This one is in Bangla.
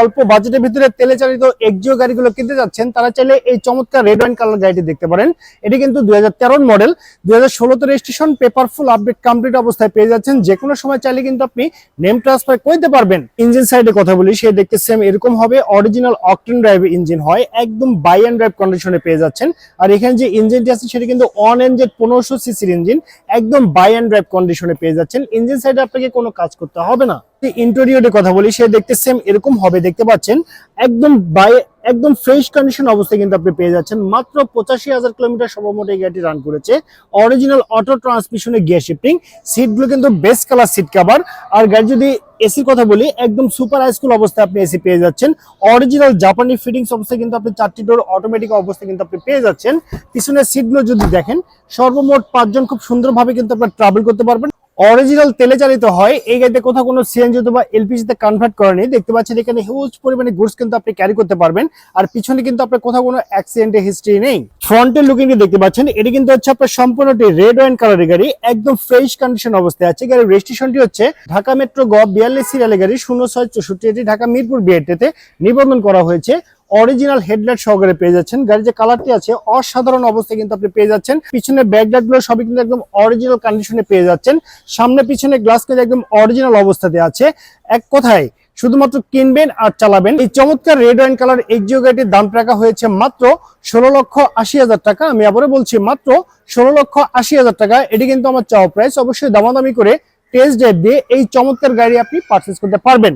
অল্প বাজেটের ভিতরে তেলে চালিত এক্সিও গাড়িগুলো কিনতে যাচ্ছেন, তারা চাইলে এই চমৎকার রেড ওয়াইন কালার গাড়িটি দেখতে পারেন। এটি কিন্তু দুই হাজার মডেল দুই হাজার ষোলোতে registration paper full update complete অবস্থায় পেয়ে যাচ্ছেন। যে কোনো সময় চাইলে কিন্তু আপনি নেম ট্রান্সফার করতে পারবেন। ইঞ্জিন সাইডে কথা বলি, সে দেখতে সেম এরকম হবে। অরিজিনাল অকটেন ড্রাইভ ইঞ্জিন হয়, একদম বাই অ্যান্ড ড্রাইভ কন্ডিশনে পেয়ে যাচ্ছেন। আর এখানে যে ইঞ্জিনটি আছে, সেটা কিন্তু অন এনজেড পনেরোশো সিসির ইঞ্জিন একদম বাই অ্যান্ড ড্রাইভ কন্ডিশনে পেয়ে যাচ্ছেন। ইঞ্জিন সাইডে আপনাকে কোনো কাজ করতে হবে না। ইন্টেরিয়রের কথা বলি, সে দেখতে সেম এরকম হবে, দেখতে পাচ্ছেন? একদম বাই একদম ফ্রেশ কন্ডিশন অবস্থায় কিন্তু আপনি পেয়ে যাচ্ছেন। মাত্র পঁচাশি হাজার কিলোমিটার সর্বমোট এই গাড়িটি রান করেছে। অরিজিনাল অটো ট্রান্সমিশনে গিয়ার শিফটিং সিটগুলো কিন্তু বেস্ট কালার সিট কাভার আর গাড়ি যদি এসির কথা বলি, একদম সুপার হাইস্কুল অবস্থায় আপনি এসি পেয়ে যাচ্ছেন। অরিজিনাল জাপানি ফিটিংস অবস্থায় কিন্তু আপনি চারটি ডোর অটোমেটিক অবস্থায় কিন্তু আপনি পেয়ে যাচ্ছেন। পিছনের সিটগুলো যদি দেখেন, সর্বমোট পাঁচজন খুব সুন্দরভাবে কিন্তু আপনার ট্রাভেল করতে পারবেন। অরিজিনাল তেলে চালিত হয়। এই গাড়িতে কোথাও কোনো সিএনজি অথবা এলপিজি তে কনভার্ট করেনি দেখতে পাচ্ছেন এখানে হিউজ পরিমাণে গুডস কিন্তু আপনি ক্যারি করতে পারবেন। আর পিছনে কিন্তু আপনার কোথাও কোনো অ্যাক্সিডেন্টের হিস্ট্রি নেই। ফ্রন্টের লুকিং দেখতে পাচ্ছেন, এটি কিন্তু হচ্ছে আপনার সম্পূর্ণটি রেড ওয়াইন কালারের গাড়ি। একদম ফ্রেশ কন্ডিশন অবস্থায় আছে। গাড়ির রেজিস্ট্রেশনটি হচ্ছে ঢাকা মেট্রো গ বিয়াল্লিশ সিরিয়ালের গাড়ি, শূন্য ছয় চৌষট্টি এটি ঢাকা মিরপুর বিএটিতে নিবন্ধন করা হয়েছে। অরিজিনাল হেডলাইট সহকারে পেয়ে যাচ্ছেন। গাড়ির যে কালারটি আছে, অসাধারণ অবস্থায় কিন্তু আপনি পেয়ে যাচ্ছেন। পিছনে ব্যাকলাইটগুলো সবই কিন্তু একদম অরিজিনাল কন্ডিশনে পেয়ে যাচ্ছেন। সামনে পিছনে গ্লাস কিন্তু একদম অরিজিনাল অবস্থাতে আছে। এক কথায়, শুধুমাত্র কিনবেন আর চালাবেন। এই চমৎকার রেড ওয়াইন কালার এক্সিও গাড়িটির দাম রাখা হয়েছে মাত্র ষোলো লক্ষ আশি হাজার টাকা। আমি আবারও বলছি, মাত্র ষোলো লক্ষ আশি হাজার টাকা। এটি কিন্তু আমার চাওয়া প্রাইস অবশ্যই দামাদামি করে টেস্ট ড্রাইভ দিয়ে এই চমৎকার গাড়ি আপনি পারচেস করতে পারবেন।